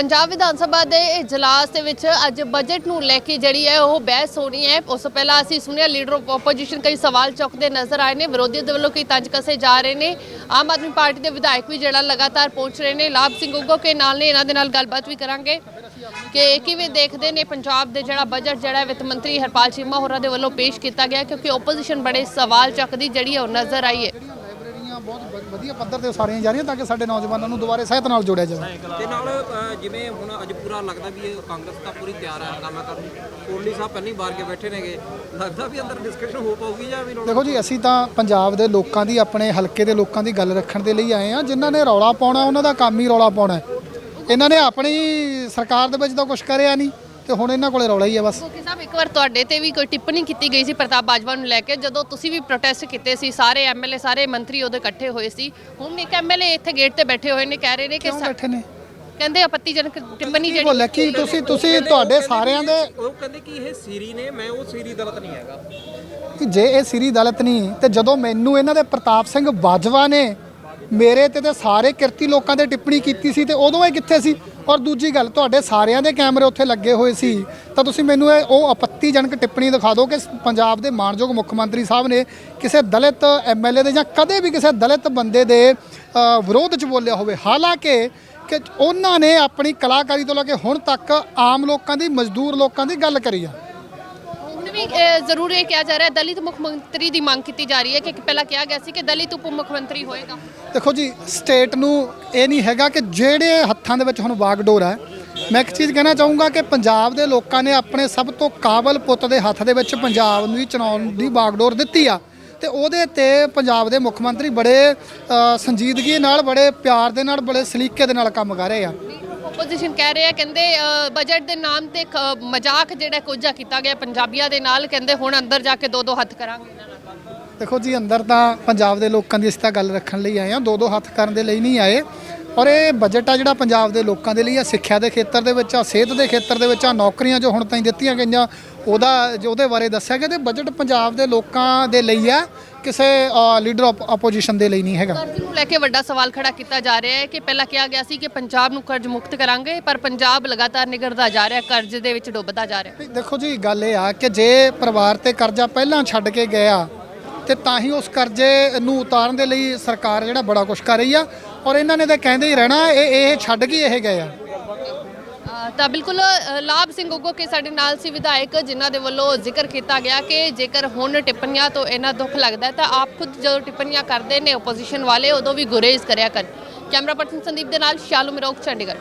ਪੰਜਾਬ ਵਿਧਾਨ ਸਭਾ ਦੇ ਇਜਲਾਸ ਦੇ ਵਿੱਚ ਅੱਜ ਬਜਟ ਨੂੰ ਲੈ ਕੇ ਜਿਹੜੀ ਹੈ ਉਹ ਬਹਿਸ ਹੋਣੀ ਹੈ। ਉਸ ਤੋਂ ਪਹਿਲਾਂ ਅਸੀਂ ਸੁਣਿਆ ਲੀਡਰ ਆਪੋਜੀਸ਼ਨ ਕਈ ਸਵਾਲ ਚੁੱਕਦੇ ਨਜ਼ਰ ਆਏ ਨੇ, ਵਿਰੋਧੀਆਂ ਦੇ ਵੱਲੋਂ ਕਈ ਤੰਜ ਕਸੇ ਜਾ ਰਹੇ ਨੇ। ਆਮ ਆਦਮੀ ਪਾਰਟੀ ਦੇ ਵਿਧਾਇਕ ਵੀ ਜਿਹੜਾ ਲਗਾਤਾਰ ਪਹੁੰਚ ਰਹੇ ਨੇ। ਲਾਭ ਸਿੰਘ ਉਗੋ ਕੇ ਨਾਲ ਨੇ, ਇਹਨਾਂ ਦੇ ਨਾਲ ਗੱਲਬਾਤ ਵੀ ਕਰਾਂਗੇ। ਕਿ ਕਿਵੇਂ ਦੇਖਦੇ ਨੇ ਪੰਜਾਬ ਦੇ ਜਿਹੜਾ ਬਜਟ ਜਿਹੜਾ ਵਿੱਤ ਮੰਤਰੀ ਹਰਪਾਲ ਚੀਮਾ ਹੋਰਾਂ ਦੇ ਵੱਲੋਂ ਪੇਸ਼ ਕੀਤਾ ਗਿਆ, ਕਿਉਂਕਿ ਆਪੋਜੀਸ਼ਨ ਬੜੇ ਸਵਾਲ ਚੱਕਦੀ ਜਿਹੜੀ ਹੈ ਉਹ ਨਜ਼ਰ ਆਈ ਹੈ। ਵਧੀਆ ਪੱਧਰ ਤੇ ਉਸਾਰੀਆਂ ਜਾ ਰਹੀਆਂ ਤਾਂ ਕਿ ਸਾਡੇ ਨੌਜਵਾਨਾਂ ਨੂੰ ਦੁਬਾਰੇ ਸਿਹਤ ਨਾਲ ਜੋੜਿਆ ਜਾਵੇ। ਤੇ ਨਾਲ ਅ, ਜਿਵੇਂ ਹੁਣ ਅੱਜ ਪੂਰਾ ਲੱਗਦਾ ਵੀ ਇਹ ਕਾਂਗਰਸ ਤਾਂ ਪੂਰੀ ਤਿਆਰ ਹੈ ਹੰਗਾਮਾ ਕਰਨ ਨੂੰ ਕੋਹਲੀ ਸਾਹਿਬ ਪਹਿਲਾਂ ਬਾਹਰ ਕੇ ਬੈਠੇ ਨੇਗੇ। ਲੱਗਦਾ ਵੀ ਅੰਦਰ ਡਿਸਕਸ਼ਨ ਹੋ ਪਾਊਗੀ ਜਾਂ ਵੀ ਦੇਖੋ ਜੀ ਅਸੀਂ ਤਾਂ ਪੰਜਾਬ ਦੇ ਲੋਕਾਂ ਦੀ ਆਪਣੇ ਹਲਕੇ ਦੇ ਲੋਕਾਂ ਦੀ ਗੱਲ ਰੱਖਣ ਦੇ ਲਈ ਆਏ ਆ ਜਿਨ੍ਹਾਂ ਨੇ ਰੌਲਾ ਪਾਉਣਾ ਉਹਨਾਂ ਦਾ ਕੰਮ ਹੀ ਰੌਲਾ ਪਾਉਣਾ ਹੈ। ਇਹਨਾਂ ਨੇ ਆਪਣੀ ਸਰਕਾਰ ਦੇ ਵਿੱਚ ਤਾਂ ਕੁਝ ਕਰਿਆ ਨਹੀਂ। ਤੇ ਹੁਣ ਇਹਨਾਂ ਕੋਲੇ ਰੌਲਾ ਹੀ ਹੈ ਬਸ। ਕੋਕੀ ਸਾਹਿਬ ਇੱਕ ਵਾਰ ਤੁਹਾਡੇ ਤੇ ਵੀ ਕੋਈ ਟਿੱਪਣੀ ਕੀਤੀ ਗਈ ਸੀ ਪ੍ਰਤਾਪ ਬਾਜਵਾ ਨੂੰ ਲੈ ਕੇ? ਜਦੋਂ ਤੁਸੀਂ ਵੀ ਪ੍ਰੋਟੈਸਟ ਕੀਤੇ ਸੀ ਸਾਰੇ ਐਮਐਲਏ ਸਾਰੇ ਮੰਤਰੀ ਉਹਦੇ ਇਕੱਠੇ ਹੋਏ ਸੀ। ਹੁਣ ਇੱਕ ਐਮਐਲਏ ਇੱਥੇ ਗੇਟ ਤੇ ਬੈਠੇ ਹੋਏ ਨੇ ਕਹਿ ਰਹੇ ਨੇ ਕਿ ਕਿਉਂ ਸਾ- ਬੈਠੇ ਨੇ? ਕਹਿੰਦੇ ਆਪੱਤੀਜਨਕ ਟਿੱਪਣੀ ਜਿਹੜੀ ਬੋਲਿਆ? ਕੀ ਤੁਸੀਂ ਤੁਸੀਂ ਤੁਹਾਡੇ ਸਾਰਿਆਂ ਦੇ ਉਹ ਕਹਿੰਦੇ ਕਿ ਇਹ ਸੀਰੀ ਨੇ ਮੈਂ ਉਹ ਸੀਰੀ ਦਲਤ ਨਹੀਂ ਹੈਗਾ। ਕਿ ਜੇ ਇਹ ਸਿਰੀ ਦਲਤ ਨਹੀਂ ਤੇ ਜਦੋਂ ਮੈਨੂੰ ਇਹਨਾਂ ਦੇ ਪ੍ਰਤਾਪ ਸਿੰਘ ਬਾਜਵਾ ਨੇ ਮੇਰੇ ਤੇ ਤੇ ਸਾਰੇ ਕਿਰਤੀ ਲੋਕਾਂ 'ਤੇ ਟਿੱਪਣੀ ਕੀਤੀ ਸੀ ਤੇ ਉਦੋਂ ਇਹ ਕਿੱਥੇ ਸੀ? ਔਰ ਦੂਜੀ ਗੱਲ, ਤੁਹਾਡੇ ਸਾਰਿਆਂ ਦੇ ਕੈਮਰੇ ਉੱਥੇ ਲੱਗੇ ਹੋਏ ਸੀ। ਤਾਂ ਤੁਸੀਂ ਮੈਨੂੰ ਇਹ ਉਹ ਆਪੱਤੀਜਨਕ ਟਿੱਪਣੀ ਦਿਖਾ ਦਿਓ ਕਿ ਪੰਜਾਬ ਦੇ ਮਾਨਯੋਗ ਮੁੱਖ ਮੰਤਰੀ ਸਾਹਿਬ ਨੇ ਕਿਸੇ ਦਲਿਤ ਐਮਐਲਏ ਦੇ ਜਾਂ ਕਦੇ ਵੀ ਕਿਸੇ ਦਲਿਤ ਬੰਦੇ ਦੇ ਵਿਰੋਧ 'ਚ ਬੋਲਿਆ ਹੋਵੇ। ਹਾਲਾਂਕਿ ਕਿ ਉਹਨਾਂ ਨੇ ਆਪਣੀ ਕਲਾਕਾਰੀ ਤੋਂ ਲੈ ਕੇ ਹੁਣ ਤੱਕ ਆਮ ਲੋਕਾਂ ਦੀ, ਮਜ਼ਦੂਰ ਲੋਕਾਂ ਦੀ ਗੱਲ ਕਰੀ ਆ। ਵੀ ਜ਼ਰੂਰ ਇਹ ਕਿਹਾ ਜਾ ਰਿਹਾ ਦਲਿਤ ਮੁੱਖ ਮੰਤਰੀ ਦੀ ਮੰਗ ਕੀਤੀ ਜਾ ਰਹੀ ਹੈ ਕਿ ਪਹਿਲਾਂ ਕਿਹਾ ਗਿਆ ਸੀ ਕਿ ਦਲਿਤ ਉਪ ਮੁੱਖ ਮੰਤਰੀ ਹੋਏਗਾ। ਦੇਖੋ ਜੀ ਸਟੇਟ ਨੂੰ ਇਹ ਨਹੀਂ ਹੈਗਾ ਕਿ ਜਿਹੜੇ ਹੱਥਾਂ ਦੇ ਵਿੱਚ ਹੁਣ ਬਾਗਡੋਰ ਹੈ, ਮੈਂ ਇੱਕ ਚੀਜ਼ ਕਹਿਣਾ ਚਾਹੂੰਗਾ ਕਿ ਪੰਜਾਬ ਦੇ ਲੋਕਾਂ ਨੇ ਆਪਣੇ ਸਭ ਤੋਂ ਕਾਬਲ ਪੁੱਤ ਦੇ ਹੱਥ ਦੇ ਵਿੱਚ ਪੰਜਾਬ ਨੂੰ ਹੀ ਚੁਣਾਉਣ ਦੀ ਬਾਗਡੋਰ ਦਿੱਤੀ ਆ। ਤੇ ਉਹਦੇ ਤੇ ਪੰਜਾਬ ਦੇ ਮੁੱਖ ਮੰਤਰੀ ਬੜੇ ਸੰਜੀਦਗੀ ਨਾਲ, ਬੜੇ ਪਿਆਰ ਦੇ ਨਾਲ, ਬੜੇ ਸਲੀਕੇ ਦੇ ਨਾਲ ਕੰਮ ਕਰ ਰਹੇ ਆ। ਆਪੋਜੀਸ਼ਨ ਕਹਿ ਰਹੇ ਆ ਕਹਿੰਦੇ ਬਜਟ ਦੇ ਨਾਮ ਤੇ ਮਜ਼ਾਕ ਜਿਹੜਾ ਕੋਝਾ ਕੀਤਾ ਗਿਆ ਪੰਜਾਬੀਆਂ ਦੇ ਨਾਲ, ਕਹਿੰਦੇ ਹੁਣ ਅੰਦਰ ਜਾ ਕੇ ਦੋ ਦੋ ਹੱਥ ਕਰਾਂਗੇ। ਦੇਖੋ ਜੀ, ਅੰਦਰ ਤਾਂ ਪੰਜਾਬ ਦੇ ਲੋਕਾਂ ਦੀ ਅਸੀਂ ਤਾਂ ਗੱਲ ਰੱਖਣ ਲਈ ਆਏ ਆ ਦੋ ਦੋ ਹੱਥ ਕਰਨ ਦੇ ਲਈ ਨਹੀਂ ਆਏ। ਔਰ ਇਹ ਬਜਟ ਆ ਜਿਹੜਾ ਪੰਜਾਬ ਦੇ ਲੋਕਾਂ ਦੇ ਲਈ ਆ ਸਿੱਖਿਆ ਦੇ ਖੇਤਰ ਦੇ ਵਿੱਚ ਆ ਸਿਹਤ ਦੇ ਖੇਤਰ ਦੇ ਵਿੱਚ ਆ ਨੌਕਰੀਆਂ ਜੋ ਹੁਣ ਤਾਈਂ ਦਿੱਤੀਆਂ ਗਈਆਂ ਉਹਦਾ ਜੋ ਉਹਦੇ ਬਾਰੇ ਦੱਸਿਆ ਗਿਆ ਤੇ ਬਜਟ ਪੰਜਾਬ ਦੇ ਲੋਕਾਂ ਦੇ ਲਈ ਆ ਕਿਸੇ ਲੀਡਰ ਆਪੋਜੀਸ਼ਨ ਦੇ ਲਈ ਨਹੀਂ ਹੈਗਾ। ਕਰਜ਼ ਨੂੰ ਲੈ ਕੇ ਵੱਡਾ ਸਵਾਲ ਖੜਾ ਕੀਤਾ ਜਾ ਰਿਹਾ ਹੈ ਕਿ ਪਹਿਲਾਂ ਕਿਹਾ ਗਿਆ ਸੀ ਕਿ ਪੰਜਾਬ ਨੂੰ ਕਰਜ਼ ਮੁਕਤ ਕਰਾਂਗੇ ਪਰ ਪੰਜਾਬ ਲਗਾਤਾਰ ਨਿਗਰਦਾ ਜਾ ਰਿਹਾ ਕਰਜ਼ ਦੇ ਵਿੱਚ ਡੁੱਬਦਾ ਜਾ ਰਿਹਾ। ਦੇਖੋ ਜੀ ਗੱਲ ਇਹ ਆ ਕਿ ਜੇ ਪਰਿਵਾਰ ਤੇ ਕਰਜ਼ਾ ਪਹਿਲਾਂ ਛੱਡ ਕੇ ਗਿਆ ਤੇ ਤਾਂ ਹੀ ਉਸ ਕਰਜ਼ੇ ਨੂੰ ਉਤਾਰਨ ਦੇ ਲਈ ਸਰਕਾਰ ਜਿਹੜਾ ਬੜਾ ਕੁਝ ਕਰ ਰਹੀ ਆ ਔਰ ਇਹਨਾਂ ਨੇ ਤਾਂ ਕਹਿੰਦੇ ਹੀ ਰਹਿਣਾ ਇਹ ਇਹ ਛੱਡ ਕੇ ਇਹ ਗਏ ਆ। ਤਾਂ ਬਿਲਕੁਲ ਅ, ਲਾਭ ਸਿੰਘ ਉਗੋ ਕੇ ਸਾਡੇ ਨਾਲ ਸੀ ਵਿਧਾਇਕ ਜਿਨ੍ਹਾਂ ਦੇ ਵੱਲੋਂ ਜ਼ਿਕਰ ਕੀਤਾ ਗਿਆ ਕਿ ਜੇਕਰ ਹੁਣ ਟਿੱਪਣੀਆਂ ਤੋਂ ਇਹਨਾਂ ਦੁੱਖ ਲੱਗਦਾ ਹੈ ਤਾਂ ਆਪ ਖੁਦ ਜਦੋਂ ਟਿੱਪਣੀਆਂ ਕਰਦੇ ਨੇ ਆਪੋਜੀਸ਼ਨ ਵਾਲੇ ਉਦੋਂ ਵੀ ਗੁਰੇਜ਼ ਕਰਿਆ ਕਰ ਕੈਮਰਾ ਪਰਸਨ ਸੰਦੀਪ ਦੇ ਨਾਲ ਸ਼ਾਲੂ ਮਿਰੋਕ ਚੰਡੀਗੜ੍ਹ।